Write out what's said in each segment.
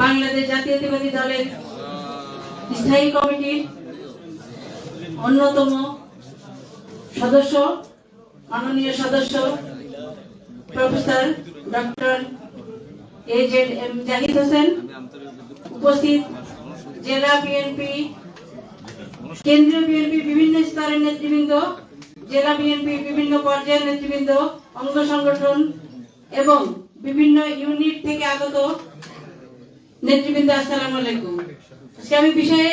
বাংলাদেশ জাতীয়তাবাদী দলের স্থায়ী কমিটির অন্যতম সদস্য, মাননীয় সদস্য, professor doctor A Z M Zahid Hossain. উপস্থিত জেলা বিএনপি কেন্দ্রীয় বিএনপি বিভিন্ন স্তরের নেতৃবৃন্দ, জেলা বিএনপি বিভিন্ন পর্যায়ের নেতৃবৃন্দ, অঙ্গ সংগঠন এবং বিভিন্ন ইউনিট থেকে আগত নেতৃবৃন্দ, আসসালামু আলাইকুম। আজকে আমি বিষয়ে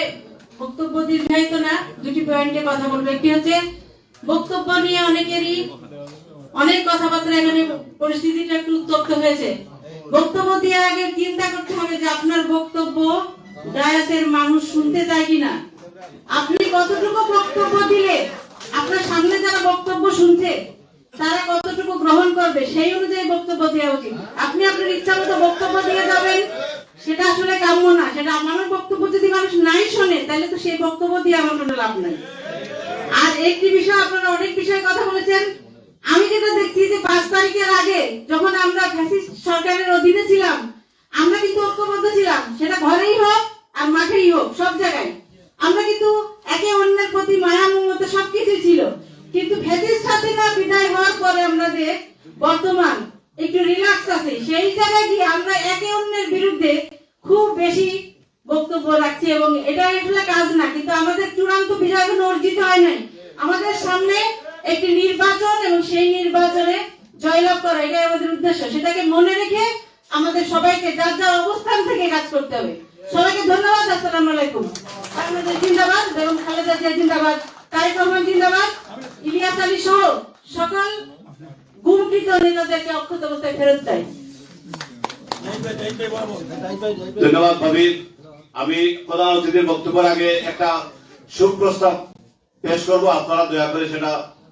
বক্তব্য দীর্ঘায়িত না, দুটি পয়েন্টে কথা বলব। একটি হচ্ছে, বক্তব্য নিয়ে অনেকেরই অনেক কথাবার্তা এখানে পরিস্থিতিটা একটু উত্তপ্ত হয়েছে। বক্তব্য দিয়ে আগে চিন্তা করতে হবে যে আপনার বক্তব্য ডায়াসের মানুষ শুনতে চায় কিনা। আপনি কতটুকু বক্তব্য দিলে, আপনার সামনে যারা বক্তব্য শুনছে, তারা কতটুকু গ্রহণ করবে, সেই অনুযায়ী বক্তব্য দেওয়া উচিত। আপনি আপনার ইচ্ছা মতো বক্তব্য দিয়ে যাবেন। সেটা আসলে কাম্য না, সেটা আমার বক্তব্য যদি মানুষ নাই শোনে, তাহলে তো সেই বক্তব্য দিয়ে আমার কোনো লাভ নাই। আর একটি বিষয় আপনারা অনেক বিষয়ে কথা বলেছেন, আমি যেটা দেখছি যে পাঁচ তারিখের আগে যখন আমরা সরকারের অধীনে ছিলাম, আমরা কিন্তু ঐক্যবদ্ধ ছিলাম, সেটা ঘরেই হোক আর মাঠেই হোক, সব জায়গায়। আমরা কিন্তু একে অন্যের প্রতি মায়া মমতা সবকিছু ছিল। কিন্তু ফ্যাসিস্ট না বিদায় হওয়ার পরে আমরা যে বর্তমান একটু রিল্যাক্স আছে। সেই জায়গায় গিয়ে আমরা একে অন্যের বিরুদ্ধে খুব বেশি বক্তব্য রাখছি এবং এটা আসলে কাজ না, কিন্তু আমাদের চূড়ান্ত বিজয় এখনও অর্জিত হয় নাই। আমাদের সামনে একটি নির্বাচন এবং সেই নির্বাচনে জয়লাভ করা, এটাই আমাদের উদ্দেশ্য। সেটাকে মনে রেখে আমাদের সবাইকে যার যার অবস্থান থেকে কাজ করতে হবে। সবাইকে ধন্যবাদ, আসসালাম আলাইকুম। বাংলাদেশ জিন্দাবাদ এবং খালেদা জিয়া জিন্দাবাদ, তারেক রহমান জিন্দাবাদ, ইলিয়াস আলী সহ সকল অক্ষত অবস্থায় ফেরত ধন্যবাদ ভাবি আমি প্রধান অতিথির বক্তব্যের আগে একটা সুপ্রস্তাব পেশ করব। আপনারা দয়া করে সেটা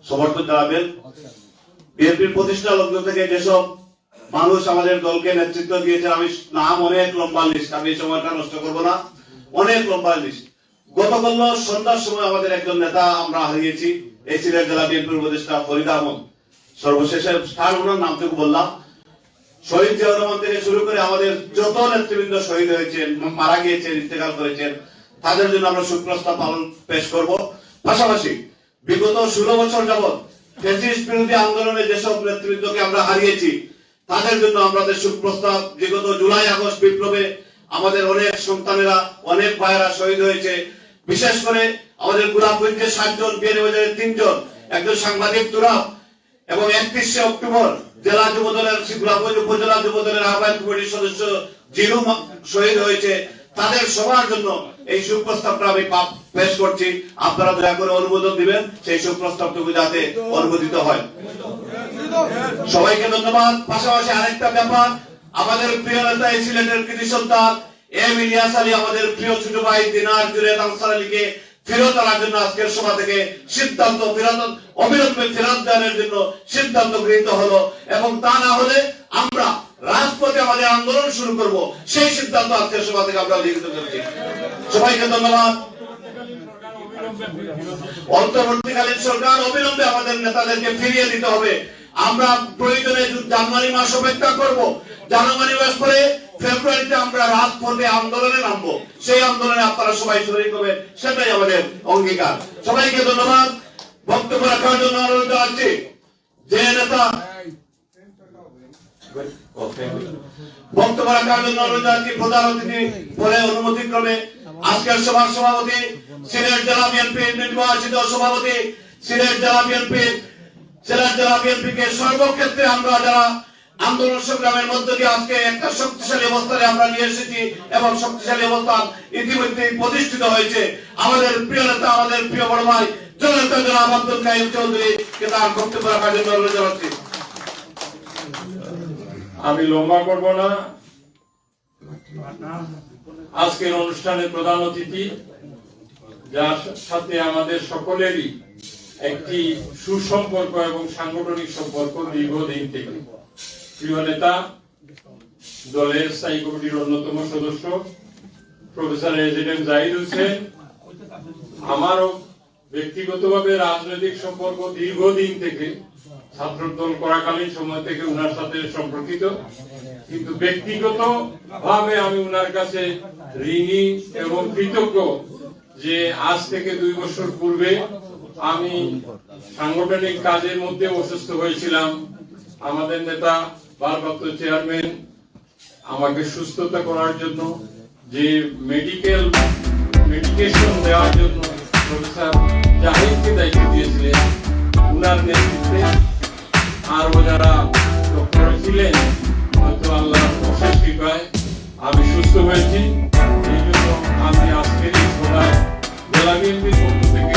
সমর্থন জানাবেন। প্রতিষ্ঠা লগ্ন থেকে যেসব মানুষ আমাদের দলকে নেতৃত্ব দিয়েছেন, আমি নাম অনেক লম্বা লিস্ট আমি এই সময়টা নষ্ট করব না। অনেক লম্বা লিস্ট গতকাল সন্ধ্যার সময় আমাদের একজন নেতা আমরা হারিয়েছি, এই সিলেট জেলা বিএনপির উপদেষ্টা ফরিদ আহমদ। সর্বশেষে স্থান ওনার নামটুকু বললাম। শহীদ জিয়াউর রহমান থেকে শুরু করে আমাদের যত নেতৃবৃন্দ শহীদ হয়েছেন, মারা গিয়েছেন ইন্তেকাল করেছেন, তাদের জন্য আমরা সুপ্রস্তাব পালন পেশ করব। পাশাপাশি বিগত ষোলো বছর যাবৎ ফেসিস্ট বিরোধী আন্দোলনে যেসব নেতৃবৃন্দকে আমরা হারিয়েছি, তাদের জন্য আমাদের সুপ্রস্তাব বিগত জুলাই, আগস্ট বিপ্লবে আমাদের অনেক সন্তানেরা, অনেক ভাইয়েরা শহীদ হয়েছে। বিশেষ করে আমাদের গোলাপগঞ্জে সাতজন বিয়ানীবাজারে তিনজন, একজন সাংবাদিক তুরাব এবং একত্রিশে অক্টোবর জেলা যুব দলের গোলাপগঞ্জ উপজেলা যুব দলের আহ্বায়ক কমিটির সদস্য জিরু শহীদ হয়েছে। তাদের সবার জন্য এই সুপ্রস্তাবটা আমি পেশ করছি। আপনারা দয়া করে অনুমোদন দিবেন, সেই সুপ্রস্তাবটুকু যাতে অনুমোদিত হয়। সবাইকে ধন্যবাদ। পাশাপাশি আরেকটা ব্যাপার, আমাদের প্রিয় নেতা এই সিলেটের কৃতি সন্তান, এম ইলিয়াস আলী, আমাদের প্রিয় ছোট ভাই দিনার জুড়ে আনসার আলীকে আমাদের আন্দোলন শুরু করব। সেই সিদ্ধান্ত আজকের সভা থেকে আমরা লিখিত করেছি। সবাইকে ধন্যবাদ। অন্তর্বর্তীকালীন সরকার অবিলম্বে আমাদের নেতাদেরকে ফিরিয়ে দিতে হবে। আমরা প্রয়োজনে জানুয়ারি মাস অপেক্ষা করব। জানুয়ারি মাস পরে ফেব্রুয়ারিতে আমরা রাজপথে আন্দোলনে নামবো। সেই আন্দোলনে আপনারা সবাই শরীর করবেন সেটাই আমাদের অঙ্গীকার। সবাইকে ধন্যবাদ। বক্তব্য রাখার জন্য অনুরোধ জানাচ্ছি। যে নেতা বক্তব্য রাখার জন্য অনুরোধ জানাচ্ছি, প্রধান অতিথি বলে অনুমতি ক্রমে। আজকের সভার সভাপতি, সিলেট জেলা বিএনপি নির্বাচিত সভাপতি, সিলেট জেলা বিএনপি জেলা বিএনপি কে সর্বক্ষেত্রে আমরা যারা আন্দোলন সংগ্রামের মধ্য দিয়ে আজকে একটা শক্তিশালী অবস্থানে আমরা নিয়ে এসেছি এবং শক্তিশালী অবস্থান ইতিমধ্যে প্রতিষ্ঠিত হয়েছে। আমাদের প্রিয় নেতা, আমাদের প্রিয় বড় ভাই আমি লম্বা করব না। আজকের অনুষ্ঠানের প্রধান অতিথি, যার সাথে আমাদের সকলেরই একটি সুসম্পর্ক এবং সাংগঠনিক সম্পর্ক দীর্ঘদিন থেকে। প্রিয় নেতা, দলের স্থায়ী কমিটির অন্যতম সদস্য, প্রফেসর এজেডেম জাহিদ হোসেন, আমারও ব্যক্তিগতভাবে রাজনৈতিক সম্পর্ক দীর্ঘদিন থেকে ছাত্রদল করাকালীন সময় থেকে উনার সাথে সম্পর্কিত। কিন্তু ব্যক্তিগত ভাবে আমি উনার কাছে ঋণী এবং কৃতজ্ঞ যে আজ থেকে দুই বছর পূর্বে আমি সাংগঠনিক কাজের মধ্যে অসুস্থ হয়েছিলাম। আমাদের নেতা, ভারপ্রাপ্ত চেয়ারম্যান, আমাকে সুস্থতা করার জন্য, যে মেডিকেল মেডিকেশন দেওয়ার জন্য প্রফেসর জাহিদকে দায়িত্ব দিয়েছিলেন, উনার নেতৃত্বে। যারা ডক্টর ছিলেন, হয়তো আল্লাহ অশেষ কৃপায় আমি সুস্থ হয়েছি। এই জন্য আমি আজকের এই সভায় জেলা বিএনপির পক্ষ থেকে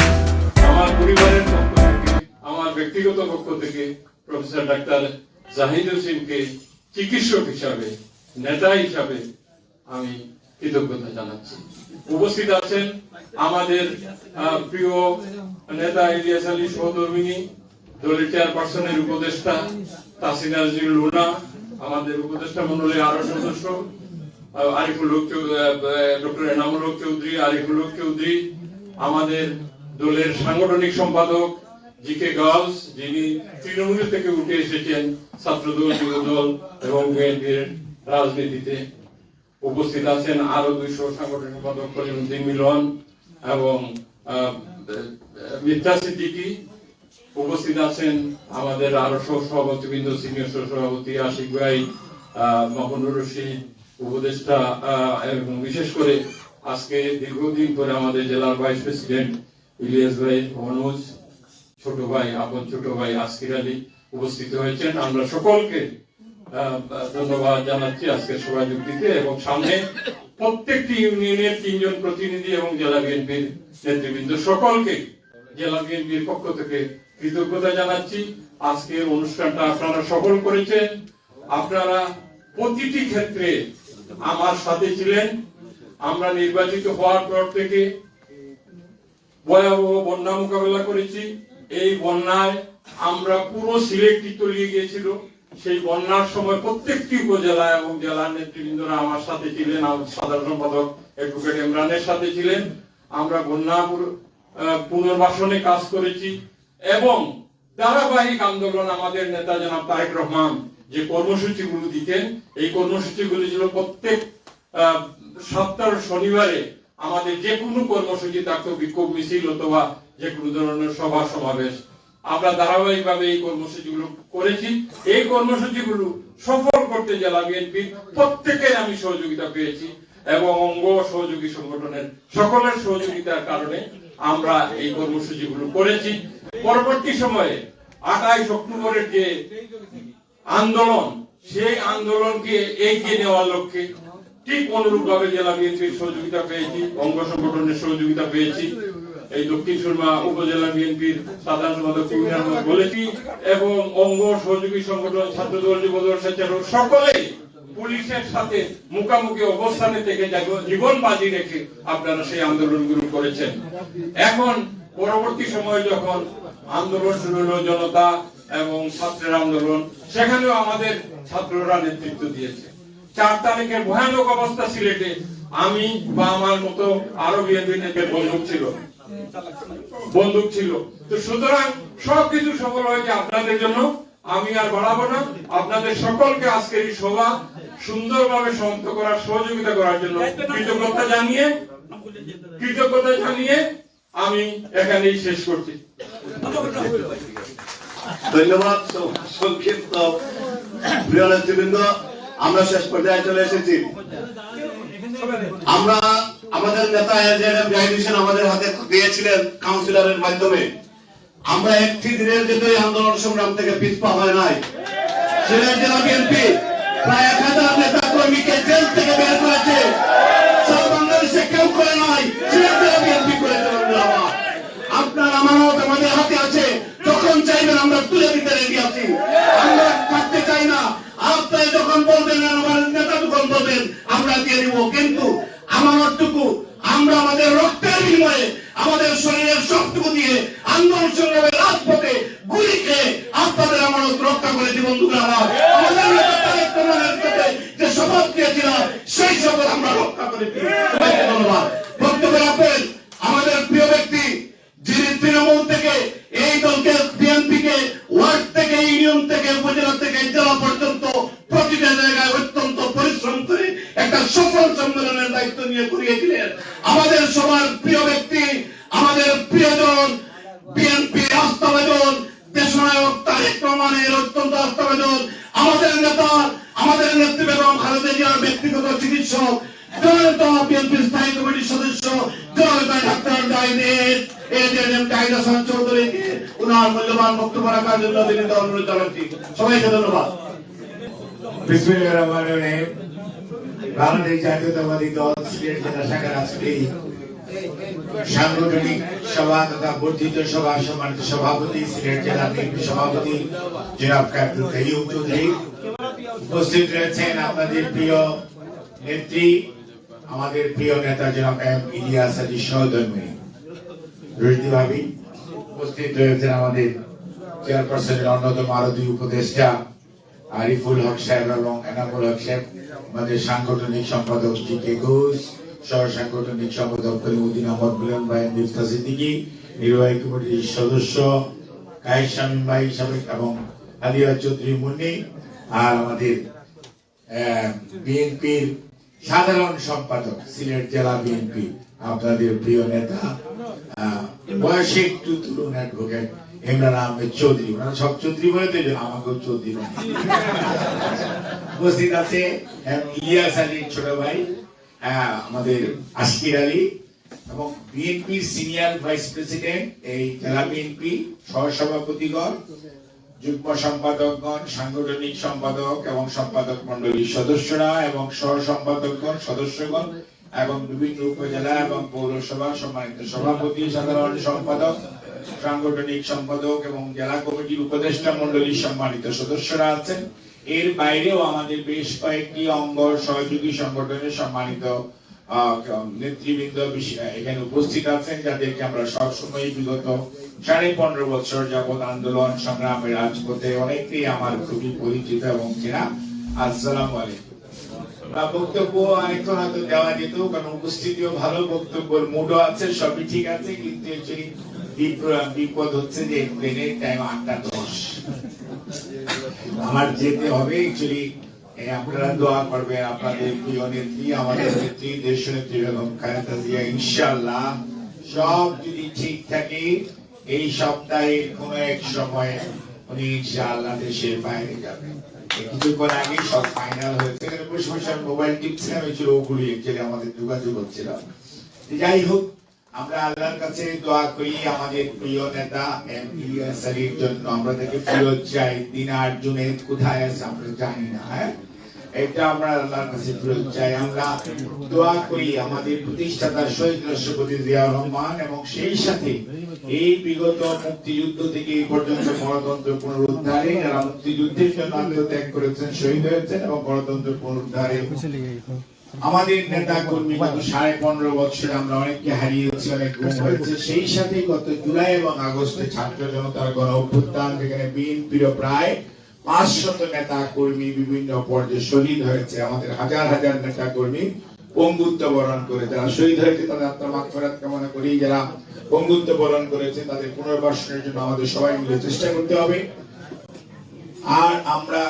আমার পরিবারের পক্ষ থেকে, আমার ব্যক্তিগত পক্ষ থেকে প্রফেসর ডাক্তার জাহিদ হোসেনকে চিকিৎসক হিসাবে, নেতা হিসাবে আমি কৃতজ্ঞতা জানাচ্ছি। উপস্থিত আছেন আমাদের প্রিয় নেতা ইলিয়াস আলী সহধর্মিনী, দলের চেয়ারপারসনের উপদেষ্টা তাসিনা লুনা আমাদের উপদেষ্টা মন্ডলের আরও সদস্য আরিফুল হক ডক্টর এনামুল হক চৌধুরী, আরিফুল হক চৌধুরী, আমাদের দলের সাংগঠনিক সম্পাদক জি কে গার্লস যিনি তৃণমূল থেকে উঠে এসেছেন ছাত্রদল যুবদল এবং বিএনপির রাজনীতিতে উপস্থিত আছেন আরও দুইশো সাংগঠনিক সম্পাদক কলিমুদ্দিন মিলন এবং মির্জা সিদ্দিকী উপস্থিত আছেন। আমাদের আরও সহ সভাপতিবৃন্দ সিনিয়র সভাপতি আশিক ভাই আহ, মামুনুর রশিদ উপদেষ্টা এবং বিশেষ করে আজকে দীর্ঘদিন পরে আমাদের জেলার ভাইস প্রেসিডেন্ট ইলিয়াস ভাই, মনোজ, ছোট ভাই, আপন ছোট ভাই আসকির আলী উপস্থিত হয়েছেন। আমরা সকলকে ধন্যবাদ জানাচ্ছি আজকে সভা যোগ দিতে এবং সামনে প্রত্যেকটি ইউনিয়নের তিনজন প্রতিনিধি এবং জেলা বিএনপির নেতৃবৃন্দ সকলকে জেলা বিএনপির পক্ষ থেকে কৃতজ্ঞতা জানাচ্ছি। আজকের অনুষ্ঠানটা আপনারা সফল করেছেন। আপনারা প্রতিটি ক্ষেত্রে আমার সাথে ছিলেন। আমরা নির্বাচিত হওয়ার পর থেকে ভয়াবহ বন্যা মোকাবেলা করেছি। এই বন্যায় আমরা পুরো সিলেটটি তলিয়ে গিয়েছিল। সেই বন্যার সময় প্রত্যেকটি উপজেলা এবং জেলার নেতৃবৃন্দরা আমার সাথে ছিলেন। সাধারণ সম্পাদক অ্যাডভোকেট ইমরানের সাথে ছিলেন। আমরা বন্যা পুনর্বাসনে কাজ করেছি এবং ধারাবাহিক আন্দোলন আমাদের নেতা জনাব তারেক রহমান যে কর্মসূচিগুলো দিতেন, এই কর্মসূচিগুলি ছিল প্রত্যেক সপ্তাহ শনিবারে আমাদের যে কোনো কর্মসূচি থাকতো বিক্ষোভ মিছিল অথবা যে কোনো ধরনের সভা সমাবেশ। আমরা ধারাবাহিকভাবে এই কর্মসূচিগুলো করেছি। এই কর্মসূচিগুলো সফল করতে জেলা বিএনপি প্রত্যেকের আমি সহযোগিতা পেয়েছি এবং অঙ্গ সহযোগী সংগঠনের সকলের সহযোগিতার কারণে আমরা এই কর্মসূচিগুলো করেছি। পরবর্তী সময়ে আঠাইশ অক্টোবরের যে আন্দোলন, সেই আন্দোলনকে এগিয়ে নেওয়ার লক্ষ্যে ঠিক অনুরূপ ভাবে জেলা বিএনপির সহযোগিতা পেয়েছি, অঙ্গ সংগঠনের সহযোগিতা পেয়েছি। এই দক্ষিণ সুরমা উপজেলা বিএনপির সাধারণ বলেছি এবং অঙ্গ সহযোগী সংগঠন ছাত্রদল যুবদল স্বেচ্ছাসেবক সকলেই পুলিশের সাথে মুখামুখি অবস্থানে থেকে জীবন বাজি রেখে আপনারা সেই আন্দোলন আন্দোলনগুলো করেছেন। এখন পরবর্তী সময় যখন আন্দোলন শুরু হলো জনতা এবং ছাত্রের আন্দোলন, সেখানেও আমাদের ছাত্ররা নেতৃত্ব দিয়েছে। চার তারিখের ভয়ানক অবস্থা সিলেটে। আমি বা আমার মতো আরও বিএনপি বন্দুক ছিল। বন্দুক ছিল। তো সুতরাং সবকিছু সফল হয়েছে আপনাদের জন্য। আমি আর বাড়াবো না। আপনাদের সকলকে আজকের এই সভা সুন্দরভাবে সমাপ্ত করার সহযোগিতা করার জন্য কৃতজ্ঞতা জানিয়ে কৃতজ্ঞতা জানিয়ে আমি এখানেই শেষ করছি। ধন্যবাদ, সংক্ষিপ্ত প্রিয় নেতৃবৃন্দ। আমরা শেষ পর্যায়ে চলে এসেছি। আমরা আমাদের নেতা আমাদের হাতে দিয়েছিলেন কাউন্সিলরের মাধ্যমে। আমরা একটি দিনের জন্য আন্দোলন সংগ্রাম থেকে পিছপা হয় নাই। সিলেট জেলা বিএনপি প্রায় এক হাজার নেতা কর্মীকে জেল থেকে বের করেছে। বাংলাদেশে কেউ করে নাই, সিলেট জেলা বিএনপি আমার। আপনার আমানত আমাদের হাতে আছে, যখন চাইবেন আমরা তুলে দিতে রেডি আছি। আমরা থাকতে চাই না, আপনারা যখন বলবেন আমার নেতা যখন বলবেন, আমরা দিয়ে দিব। কিন্তু আমানতটুকু আমরা আমাদের রক্তের বিনিময়ে, আমাদের শরীরের সবটুকু দিয়ে আন্দোলন সংগ্রামের রাজপথে গুলি খেয়ে আপনাদের আমানত রক্ষা করেছি বন্ধুরা আমাদের যে শপথ দিয়েছিলাম, সেই শপথ আমরা রক্ষা করেছি ধন্যবাদ। বক্তব্য রাখবেন, আমাদের প্রিয় ব্যক্তি, যিনি তৃণমূল থেকে এই দলকে বিএনপি কে ওয়ার্ড থেকে সম্মেলনের দায়িত্ব নিয়ে করিয়েছিলেন আমাদের সবার প্রিয় ব্যক্তি, আমাদের প্রিয়জন, বিএনপি আস্থাভাজন, দেশনায়ক তারেক রহমানের অত্যন্ত আস্থাভাজন, আমাদের নেতা, আমাদের নেত্রী বেগম খালেদা জিয়ার ব্যক্তিগত চিকিৎসক সবাইকে ধন্যবাদ। বাংলাদেশ জাতীয়তাবাদী দল, সিলেট জেলা শাখার আজকে সাংগঠনিক সভা তথা বর্ধিত সভা, সম্মানিত সভাপতি, সিলেট জেলা সভাপতি জনাব চৌধুরী উপস্থিত রয়েছেন আপনাদের প্রিয় নেত্রী, আমাদের প্রিয় নেতা জনাব এম ইলিয়াস আলী সহধর্মী ভাবি উপস্থিত রয়েছেন আমাদের অন্যতম আরও দুই উপদেষ্টা, আরিফুল হক সাহেব এবং এনামুল হক সাহেব। আমাদের সাংগঠনিক সম্পাদক জি কে ঘোষ সহ সাংগঠনিক সম্পাদক কলিমুদ্দিন আহমদ মিলন ভাই মিফতা সিদ্দিকি, নির্বাহী কমিটির সদস্য কায়ের শামীম ভাই সাবেক, এবং আলিয়া চৌধুরী মুন্নি, আর আমাদের বিএনপির সাধারণ সম্পাদক, সিলেট জেলা বিএনপি। আপনাদের প্রিয় নেতা বয়সে একটু ইমরান আহমেদ চৌধুরী সব চৌধুরী বলে জন্য আমাকেও চৌধুরী। উপস্থিত আছে ছোট ভাই আমাদের আশকির আলী এবং বিএনপি সিনিয়র ভাইস প্রেসিডেন্ট, এই জেলা বিএনপি সহসভাপতিগণ, যুগ্ম সম্পাদকগণ, সাংগঠনিক সম্পাদক এবং সম্পাদক মন্ডলীর সদস্যরা এবং সহ সম্পাদকগণ সদস্যগণ এবং বিভিন্ন উপজেলা এবং পৌরসভা সম্মানিত সভাপতি, সাধারণ সম্পাদক, সাংগঠনিক সম্পাদক এবং জেলা কমিটির উপদেষ্টা মন্ডলীর সম্মানিত সদস্যরা আছেন। এর বাইরেও আমাদের বেশ কয়েকটি অঙ্গ সহযোগী সংগঠনের সম্মানিত নেতৃবৃন্দ এখানে উপস্থিত আছেন, যাদেরকে আমরা সবসময় বিগত সাড়ে পনেরো বছর যাবৎ আন্দোলন সংগ্রামের রাজপথে অনেকেই আমার খুবই পরিচিত এবং চেনা। আসসালামু আলাইকুম। বা বক্তব্য হয়তো দেওয়া যেত, কারণ উপস্থিতিও ভালো মুডও আছে, সবই ঠিক আছে, কিন্তু বিপদ হচ্ছে যে টাইম আটটা দশ। আমার যেতে হবে আপনারা দোয়া করবেন, আপনাদের নেত্রী, আমাদের নেত্রী, দেশ নেত্রী বেগম খালেদা জিয়া, ইনশাআল্লাহ, সব যদি ঠিক থাকে, এই সপ্তাহের কোন এক সময় উনি ইনশাআল্লাহ দেশের বাইরে যাবেন। কিছুক্ষণ আগে সব ফাইনাল হয়েছে। বসে বসে মোবাইল ছিল ওগুলি অ্যাকচুয়ালি আমাদের যোগাযোগ হচ্ছিল। যাই হোক, আমরা আল্লাহর কাছে দোয়া করি আমাদের প্রিয় নেতা এম জন্য। আমরা তাকে প্রিয় চাই। জুনেদ কোথায় আছে আমরা জানি না হ্যাঁ? এটা আমরা আল্লাহর কাছে চাই। আমরা দোয়া করি আমাদের প্রতিষ্ঠাতা শহীদ রাষ্ট্রপতি জিয়াউর রহমান এবং সেই সাথে এই বিগত মুক্তিযুদ্ধ থেকে এই পর্যন্ত গণতন্ত্র পুনরুদ্ধারে যারা মুক্তিযুদ্ধের জন্য আত্মত্যাগ করেছেন, শহীদ হয়েছেন এবং গণতন্ত্র পুনরুদ্ধারে আমাদের নেতা কর্মী গত সাড়ে পনেরো বছরে আমরা অনেককে হারিয়েছি, অনেক গুম হয়েছে। সেই সাথে গত জুলাই এবং আগস্টে ছাত্র জনতার গণ অভ্যুত্থান যেখানে বিএনপির প্রায় পাঁচশত নেতা কর্মী বিভিন্ন পর্যায়ে শহীদ হয়েছে। আমাদের হাজার হাজার নেতা কর্মী পঙ্গুত্ব বরণ করে। যারা শহীদ হয়েছে, তাদের আত্মার মাগফিরাত কামনা করি। যারা পঙ্গুত্ব বরণ করেছে, তাদের পুনর্বাসনের জন্য আমাদের সবাই মিলে চেষ্টা করতে হবে। আর আমরা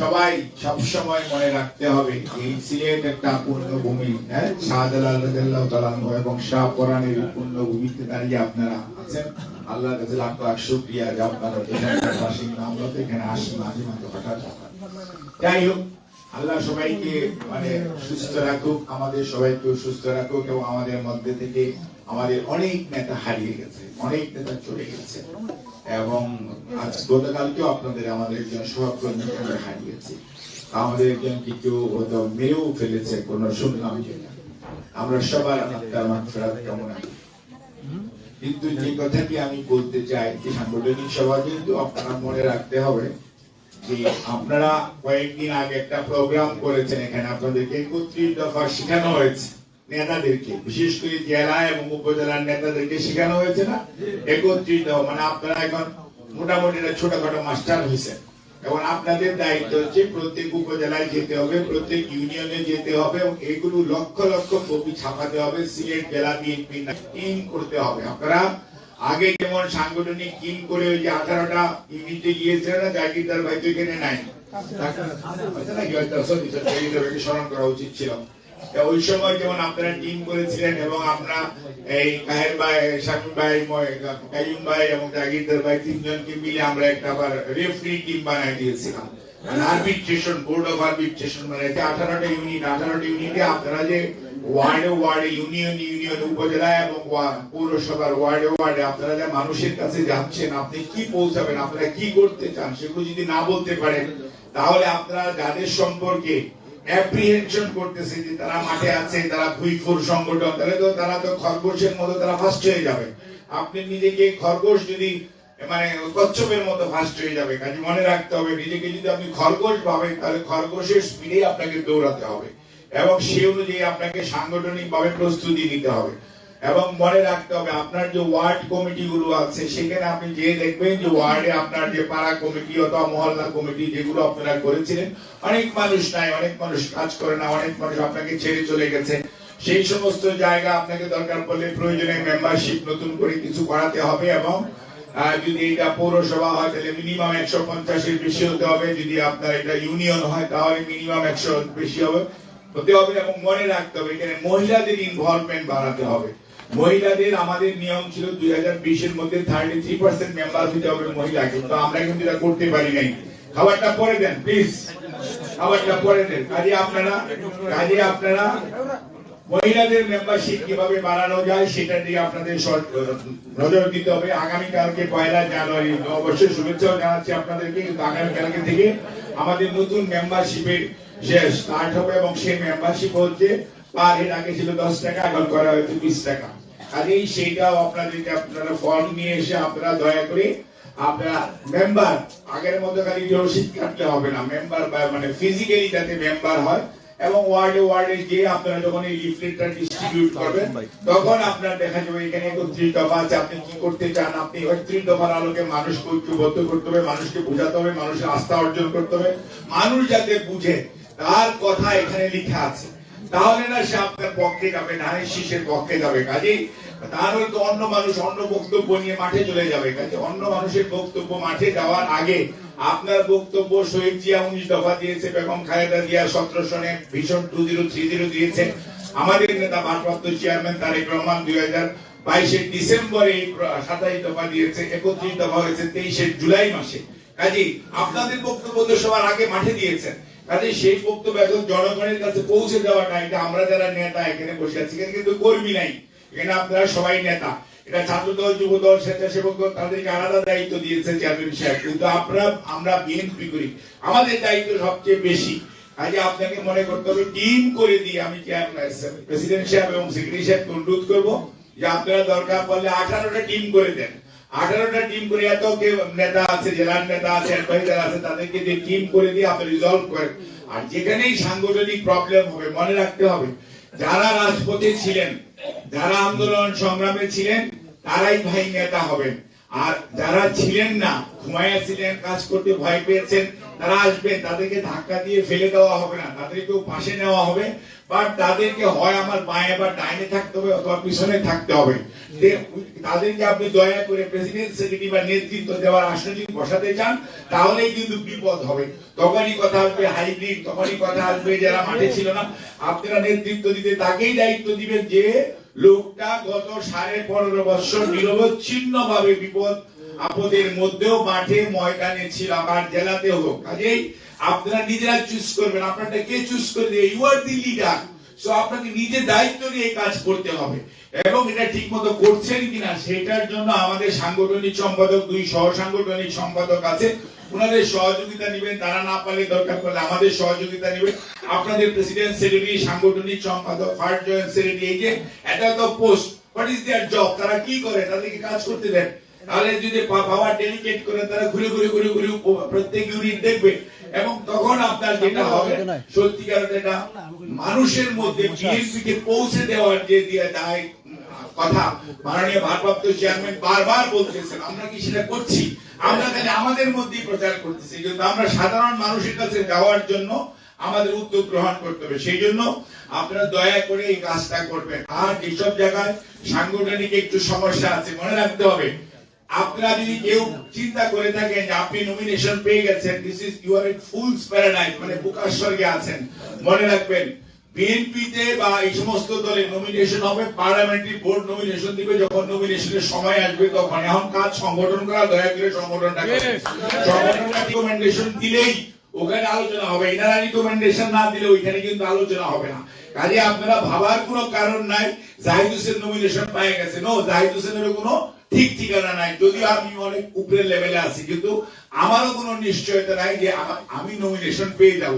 সবাই সব সময় মনে রাখতে হবে, এই সিলেট একটা পূর্ণভূমি। হ্যাঁ? শাহজালাল তাআলা এবং শাহ পরাণের পূর্ণভূমিতে দাঁড়িয়ে আপনারা আছেন। আল্লাহর কাছে লাখ লাখ শুকরিয়া যে আপনারা এখানকার বাসিন্দা আমরা তো এখানে আসি মাঝে মাঝে হঠাৎ। যাই হোক, আল্লাহ সবাইকে মানে সুস্থ রাখুক, আমাদের সবাইকে সুস্থ রাখুক এবং আমাদের মধ্যে থেকে আমাদের অনেক নেতা হারিয়ে গেছে, অনেক নেতা চলে গেছে। এবং আজ গতকালকেও আপনাদের আমাদের একজন সহকর্মী হারিয়েছি। আমাদের একজন কি কেউ হয়তো মেরেও ফেলেছে, কোন শুনলাম আমরা সবার আত্মার মাগফিরাত কামনা। কিন্তু যে কথাটি আমি বলতে চাই, যে সাংগঠনিক সভা কিন্তু আপনারা মনে রাখতে হবে যে আপনারা কয়েকদিন আগে একটা প্রোগ্রাম করেছেন, এখানে আপনাদেরকে একত্রিশ দফা শেখানো হয়েছে। নেতাদেরকে বিশেষ করে জেলা এবং উপজেলার নেতাদেরকে শেখানো হয়েছে না? একত্রিশ দফা মানে আপনারা এখন মোটামুটি ছোটখাটো মাস্টার হয়েছেন। এবং আপনাদের দায়িত্ব হচ্ছে প্রত্যেক উপজেলায় যেতে হবে প্রত্যেক ইউনিয়নে যেতে হবে এবং এগুলো লক্ষ লক্ষ কপি ছাপাতে হবে সিলেট জেলা বিএনপি ইন করতে হবে। আপনারা আগে যেমন সাংগঠনিক কিন করে ওই যে আঠারোটা ইউনিটে গিয়েছিলেন না জাগিরদার ভাই তো এখানে নাই। sorry, জাগিরদার ভাইকে স্মরণ করা উচিত ছিল। ওই সময় যেমন আপনারা টিম করেছিলেন এবং আমরা এই কাহের ভাই ভাই কাইয়ুম ভাই এবং জাগিরদার ভাই তিনজনকে মিলে আমরা একটা আবার রেফারি টিম বানাই দিয়েছিলাম। আরবিট্রেশন বোর্ড অফ আরবিট্রেশন বানাইছে আঠারোটা ইউনিট আঠারোটা ইউনিটে আপনারা যে ওয়ার্ডে ওয়ার্ডে ইউনিয়ন ইউনিয়ন উপজেলা এবং পৌরসভার ওয়ার্ডে ওয়ার্ডে আপনারা যে মানুষের কাছে যাচ্ছেন, আপনি কি পৌঁছাবেন, আপনারা কি করতে চান, সেগুলো যদি না বলতে পারেন, তাহলে আপনারা যাদের সম্পর্কে অ্যাপ্রিহেনশন করতেছে যে তারা মাঠে আছে, তারা ভুইফুর সংগঠন, তাহলে তো তারা তো খরগোশের মতো তারা ফার্স্ট হয়ে যাবে। আপনি নিজেকে খরগোশ যদি মানে কচ্ছপের মতো ফার্স্ট হয়ে যাবে, কাজে মনে রাখতে হবে, নিজেকে যদি আপনি খরগোশ ভাবেন, তাহলে খরগোশের স্পিডে আপনাকে দৌড়াতে হবে। এবং সে অনুযায়ী আপনাকে সাংগঠনিক ভাবে প্রস্তুতি নিতে হবে। এবং মনে রাখতে হবে, আপনার যে ওয়ার্ড কমিটি গুলো আছে, সেখানে আপনি যে দেখবেন যে ওয়ার্ডে আপনার যে পাড়া কমিটি অথবা মহল্লা কমিটি যেগুলো আপনারা করেছিলেন, অনেক মানুষ নাই, অনেক মানুষ কাজ করে না, অনেক মানুষ আপনাকে ছেড়ে চলে গেছে। সেই সমস্ত জায়গা আপনাকে দরকার পড়লে প্রয়োজনে মেম্বারশিপ নতুন করে কিছু করাতে হবে এবং যদি এটা পৌরসভা হয়, তাহলে মিনিমাম একশো পঞ্চাশের বেশি হতে হবে। যদি আপনার এটা ইউনিয়ন হয়, তাহলে মিনিমাম একশো বেশি হবে, হতে হবে এবং মনে রাখতে হবে, এখানে মহিলাদের ইনভলভমেন্ট বাড়াতে হবে। মহিলাদের আমাদের নিয়ম ছিল দুই হাজার বিশের মধ্যে থার্টি থ্রি পার্সেন্ট মেম্বার হতে হবে মহিলা কিন্তু আমরা কিন্তু এটা করতে পারি নাই। খাবারটা পরে দেন প্লিজ খাবারটা পরে দেন। কাজে আপনারা কাজে আপনারা মহিলাদের মেম্বারশিপ কীভাবে বাড়ানো যায় সেটা দিয়ে আপনাদের নজর দিতে হবে। আগামীকালকে পয়লা জানুয়ারি, অবশ্যই শুভেচ্ছাও জানাচ্ছি আপনাদেরকে। কিন্তু আগামী কালকে থেকে আমাদের নতুন মেম্বারশিপের শেষ স্টার্ট হবে এবং সেই মেম্বারশিপ হচ্ছে, পার হেড আগে ছিল দশ টাকা, এখন করা হয়েছে বিশ টাকা। কাজেই সেইটাও আপনাদেরকে আপনারা ফর্ম নিয়ে এসে আপনারা দয়া করে আপনারা মেম্বার আগের মতো খালি রসিদ কাটতে হবে না। মেম্বার মানে ফিজিক্যালি যাতে মেম্বার হয় এবং ওয়ার্ডে ওয়ার্ডে গিয়ে আপনারা যখন এই লিফলেটটা ডিস্ট্রিবিউট করবেন, তখন আপনার দেখা যাবে এখানে একত্রিশ দফা আছে। আপনি কি করতে চান? আপনি একত্রিশ দফার আলোকে মানুষকে ঐক্যবদ্ধ করতে হবে, মানুষকে বোঝাতে হবে, মানুষের আস্থা অর্জন করতে হবে। মানুষ যাতে বুঝে, তার কথা এখানে লিখা আছে। তাহলে না সে আপনার পক্ষে যাবে ধানের শীষের পক্ষে যাবে। কাজেই তার হয়তো অন্য মানুষ, অন্য বক্তব্য নিয়ে মাঠে চলে যাবে। কাজে অন্য মানুষের বক্তব্য মাঠে যাওয়ার আগে আপনার বক্তব্য শহীদ জিয়া উনিশ দফা দিয়েছে, বেগম খালেদা জিয়া সতেরো সনে ভীষণ টু জিরো, থ্রি জিরো দিয়েছেন আমাদের নেতা ভারপ্রাপ্ত চেয়ারম্যান তারেক রহমান দুই হাজার বাইশের ডিসেম্বরে সাতাইশ দফা দিয়েছে, একত্রিশ দফা হয়েছে তেইশের জুলাই মাসে। কাজেই আপনাদের বক্তব্য তো সবার আগে মাঠে দিয়েছেন। কাজে সেই বক্তব্য এখন জনগণের কাছে পৌঁছে দেওয়াটা, এটা আমরা যারা নেতা এখানে বসে আছি কিন্তু কর্মী নাই। এখানে আপনারা সবাই নেতা। এটা ছাত্র দল যুব দল স্বেচ্ছাসেবক দল, তাদেরকে আলাদা দায়িত্ব দিয়েছে চেয়ারম্যান সাহেব। কিন্তু আমরা আমরা বিএনপি করি। আমাদের দায়িত্ব সবচেয়ে বেশি। কাজে আপনাকে মনে করতে হবে, টিম করে দিয়ে আমি প্রেসিডেন্ট সাহেব এবং সেক্রেটারি সাহেবকে অনুরোধ করব যে আপনারা দরকার পড়লে আঠারোটা টিম করে দেন। আঠারোটা টিম করে এত কেউ নেতা আছে, জেলার নেতা আছে অ্যাডভাইজার আছে, তাদেরকে দিয়ে টিম করে দিয়ে আপনি রিজলভ করেন। আর যেখানেই সাংগঠনিক প্রবলেম হবে, মনে রাখতে হবে, যারা রাজপথে ছিলেন যারা আন্দোলন সংগ্রামে ছিলেন, তারাই ভাই নেতা হবেন। আর যারা ছিলেন না ঘুমাইয়া ছিলেন কাজ করতে ভয় পেয়েছেন, তারা আসবেন, তাদেরকে ধাক্কা দিয়ে ফেলে দেওয়া হবে না, তাদেরকেও পাশে নেওয়া হবে। বাট তাদেরকে হয় আমার বা ডাইনে থাকতে হবে অথবা পিছনে থাকতে হবে। তাদেরকে আপনি দয়া করে প্রেসিডেন্ট সেক্রেটারি বা নেতৃত্ব দেওয়ার আসনে যদি বসাতে চান, তাহলেই কিন্তু বিপদ হবে। তখনই কথা আসবে হাইব্রিড তখনই কথা আসবে যারা মাঠে ছিল না। আপনারা নেতৃত্ব দিতে তাকেই দায়িত্ব দিবেন যে, লোকটা গত সাড়ে পনেরো বছর নিরবচ্ছিন্ন ভাবে বিপদ আপদের মধ্যেও মাঠে, ময়দানে ছিল, আমার জেলাতে হোক। কাজেই আপনারা নিজেরা চুজ করবেন, আপনারটা কে চুজ করে দিয়ে you are the leader so আপনাকে নিজে দায়িত্ব নিয়ে কাজ করতে হবে। এবং এটা ঠিক মতো করছেন কিনা, সেটার জন্য আমাদের সাংগঠনিক সম্পাদক, দুই সহ সাংগঠনিক সম্পাদক আছে। ওনাদের সহযোগিতা নেবেন, তারা না পারলে দরকার পড়লে আমাদের সহযোগিতা নেবেন। আপনাদের প্রেসিডেন্ট সেক্রেটারি সাংগঠনিক সম্পাদক ফার্স্ট জয়েন্ট সেক্রেটারি এই যে এটা তো post what is their job তারা কি করে? তাদেরকে কাজ করতে দেন। তাহলে যদি পাওয়ার ডেলিকেট করে তারা ঘুরে ঘুরে ঘুরে ঘুরে প্রত্যেক ইউনিট দেখবে। এবং তখন আপনার যেটা হবে সত্যিকার যেটা মানুষের মধ্যে বিএনপি কে পৌঁছে দেওয়ার যে দিয়ে দায় কথা মাননীয় ভারপ্রাপ্ত চেয়ারম্যান বারবার বলতেছেন আমরা কি সেটা করছি? আমরা তাহলে আমাদের মধ্যেই প্রচার করতেছি কিন্তু আমরা সাধারণ মানুষের কাছে যাওয়ার জন্য আমাদের উদ্যোগ গ্রহণ করতে হবে। সেই জন্য আপনারা দয়া করে এই কাজটা করবেন। আর যেসব জায়গায় সাংগঠনিক একটু সমস্যা আছে মনে রাখতে হবে আপনারা যদি কেউ চিন্তা করে থাকেন যে আপনি নমিনেশন পেয়ে গেছেন this is you are fools paradise মানে বুকার স্বর্গে আছেন মনে রাখবেন বিএনপিতে বা এই সমস্ত দলে নমিনেশন হবে পার্লামেন্টারি বোর্ড নমিনেশন দিবে যখন নমিনেশনের সময় আসবে তখন। এখন কাজ সংগঠন করা দয়া করে সংগঠনটা। সংগঠনটা রিকমেন্ডেশন দিলেই ওখানে আলোচনা হবে। এনারা রিকমেন্ডেশন না দিলে ওইখানে কিন্তু আলোচনা হবে না। কাজে আপনারা ভাবার কোনো কারণ নাই জাহিদ হোসেন নমিনেশন পেয়ে গেছে। নো জাহিদ হোসেনের কোনো ঠিক ঠিকানা নাই। যদিও আমি অনেক উপরের লেভেলে আছি, কিন্তু আমারও কোনো নিশ্চয়তা নাই যে আমি নমিনেশন পেয়ে যাব।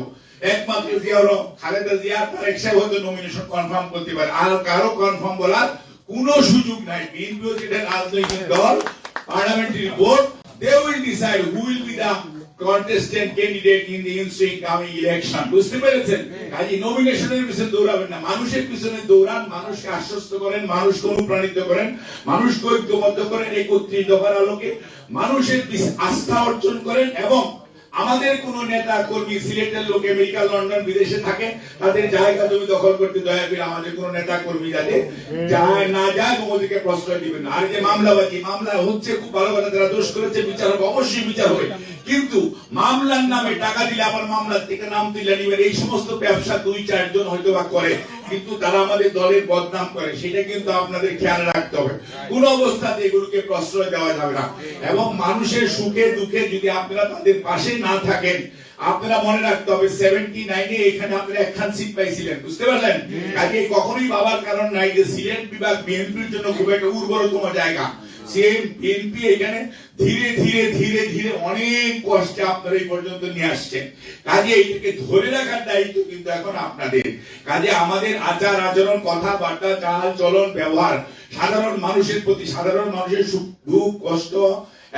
একমাত্র খালেদা জিয়া তার হিসাবে হয়তো নমিনেশন কনফার্ম করতে পারে। আর কারও কনফার্ম বলার কোনো সুযোগ নাই। বিএনপি হচ্ছে রাজনৈতিক দল parliamentary board they will decide who will be the contestant candidate in the ensuing coming election. বুঝতে পেরেছেন? কাজে নমিনেশনের পিছনে দৌড়াবেন না। মানুষের পিছনে দৌড়ান মানুষকে আশ্বস্ত করেন মানুষকে অনুপ্রাণিত করেন মানুষকে ঐক্যবদ্ধ করেন একত্রিত করার আলোকে। মানুষের আস্থা অর্জন করেন এবং আমাদের কোন নেতা কর্মী সিলেটের লোক আমেরিকা লন্ডন বিদেশে থাকে তাদের জায়গা জমি দখল করতে দয়া করে আমাদের কোন নেতা কর্মী যাতে যায় না যায় ওদেরকে প্রশ্রয় দিবেন। আর যে মামলাবাজি মামলা হচ্ছে খুব ভালো কথা যারা দোষ করেছে বিচার হবে অবশ্যই বিচার হবে। কিন্তু মামলার নামে টাকা দিলে আবার মামলার থেকে নাম তুলে নিবেন। এই সমস্ত ব্যবসা দুই, চারজন হয়তো বা করে, কিন্তু তারা আমাদের দলের বদনাম করে। সেটা কিন্তু আপনাদের খেয়াল রাখতে হবে। কোন অবস্থাতে এগুলোকে প্রশ্রয় দেওয়া যাবে না। এবং মানুষের সুখে, দুঃখে যদি আপনারা তাদের পাশে না থাকেন, আপনারা মনে রাখতে হবে সেভেন্টি নাইনে এখানে আপনারা একখান সিট পাইছিলেন। বুঝতে পারলেন? কাজে কখনোই বাবার কারণ নাই যে সিলেট বিভাগ বিএনপির জন্য খুব একটা উর্বরতম জায়গা। বিএনপি এখানে ধীরে ধীরে ধীরে ধীরে অনেক কষ্টে আপনারা এই পর্যন্ত নিয়ে আসছেন। কাজে এইটাকে ধরে রাখার দায়িত্ব কিন্তু এখন আপনাদের। কাজে আমাদের আচার আচরণ, কথাবার্তা, চাল, চলন, ব্যবহার, সাধারণ মানুষের প্রতি সাধারণ মানুষের সুখ, দুঃখ, কষ্ট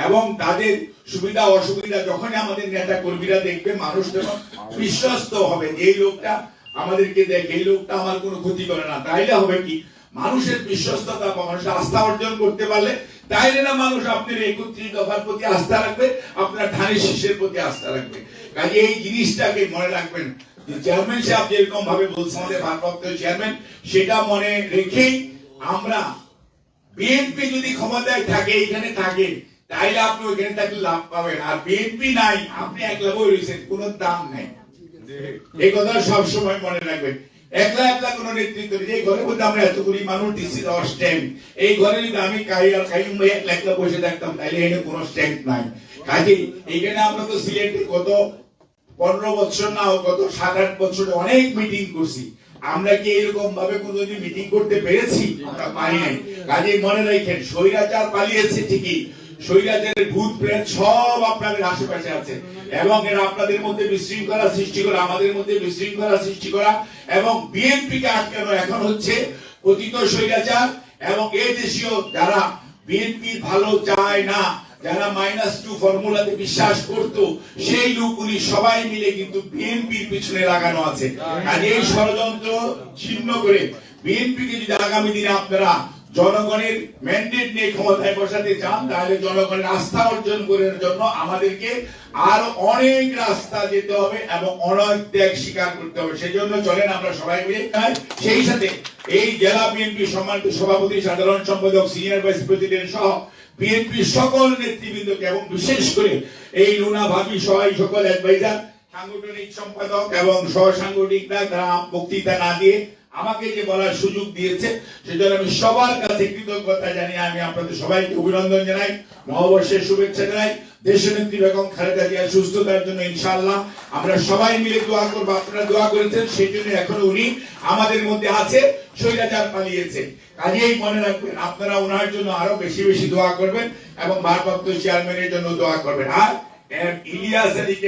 এবং তাদের সুবিধা, অসুবিধা, যখনই আমাদের নেতা কর্মীরা দেখবে, মানুষ তখন বিশ্বস্ত হবে এই লোকটা আমাদেরকে দেখে, এই লোকটা আমার কোনো ক্ষতি করে না। তাইলে হবে কি? মানুষের বিশ্বস্ততা, মানুষের আস্থা অর্জন করতে পারলে তাইলে না মানুষ আপনার একত্রিত দফার প্রতি আস্থা রাখবে আপনার ধানের শীষের প্রতি আস্থা রাখবে। কাজে এই জিনিসটাকে মনে রাখবেন চেয়ারম্যান সাহেব যেরকম ভাবে বলছে আমাদের ভারপ্রাপ্ত চেয়ারম্যান সেটা মনে রেখেই আমরা বিএনপি যদি ক্ষমতায় থাকে এখানে থাকে তাইলে আপনি ওইখানে থাকলে লাভ পাবেন। আর বিএনপি নাই আপনি একলা বই রয়েছেন কোনো দাম নেই। এই কথা সবসময় মনে রাখবেন। একলা একলা কোন নেতৃত্ব নেই। এই আমরা এতগুলি মানুষ স্ট্যান্ড এই ঘরে যদি আমি আর একলা একলা বসে থাকতাম তাহলে এখানে কোনো স্ট্যান্ড নাই। কাজে এইখানে আমরা তো সিলেটে পনেরো বছর না গত সাত আট বছরে অনেক মিটিং করছি। আমরা কি এরকম ভাবে কোনোদিন মিটিং করতে পেরেছি? আমরা পারি নাই। কাজে মনে রাখেন, স্বৈরাচার পালিয়েছে ঠিকই। স্বৈরাচারের ভূত প্রেত সব আপনাদের আশেপাশে আছে। এবং এরা আপনাদের মধ্যে বিশৃঙ্খলা সৃষ্টি করা, আমাদের মধ্যে বিশৃঙ্খলা সৃষ্টি করা এবং বিএনপি কে আটকানো এখন হচ্ছে পতিত স্বৈরাচার এবং এই দেশীয় যারা বিএনপি ভালো চায় না, যারা মাইনাস টু ফর্মুলাতে বিশ্বাস করত, সেই লোকগুলি সবাই মিলে কিন্তু বিএনপির পিছনে লাগানো আছে। আর এই ষড়যন্ত্র ছিন্ন করে বিএনপিকে যদি আগামী দিনে আপনারা জনগণের ম্যান্ডেট নিয়ে ক্ষমতায় বসাতে চান, তাহলে জনগণের আস্থা অর্জন করার জন্য আমাদেরকে আর অনেক রাস্তা যেতে হবে এবং অনেক ত্যাগ স্বীকার করতে হবে। সেই জন্য চলেন আমরা সবাই মিলে সেই সাথে এই জেলা বিএনপি সম্মানিত সভাপতি, সাধারণ সম্পাদক, সিনিয়র ভাইস প্রেসিডেন্ট সহ বিএনপির সকল নেতৃবৃন্দকে এবং বিশেষ করে এই লুনা ভাবি সবাই সকল অ্যাডভাইজার, সাংগঠনিক সম্পাদক এবং সহ সাংগঠনিকরা তারা বক্তৃতা না দিয়ে আমাকে যে বলার সুযোগ দিয়েছে, সেজন্য আমি সবার কাছে কৃতজ্ঞতা জানিয়ে আমি আপনাদের সবাইকে অভিনন্দন জানাই, নববর্ষের শুভেচ্ছা জানাই। দেশনেত্রী বেগম খালেদা জিয়ার সুস্থতার জন্য আমরা সবাই মিলে দোয়া করব, আপনারা দোয়া করেছেন সেই জন্য এখনও উনি আমাদের মধ্যে আছে, স্বৈরাচার পালিয়েছে। কাজেই মনে রাখবেন, আপনারা ওনার জন্য আরও বেশি বেশি দোয়া করবেন এবং ভারপ্রাপ্ত চেয়ারম্যানের জন্য দোয়া করবেন। আর ইলিয়াস আলীকে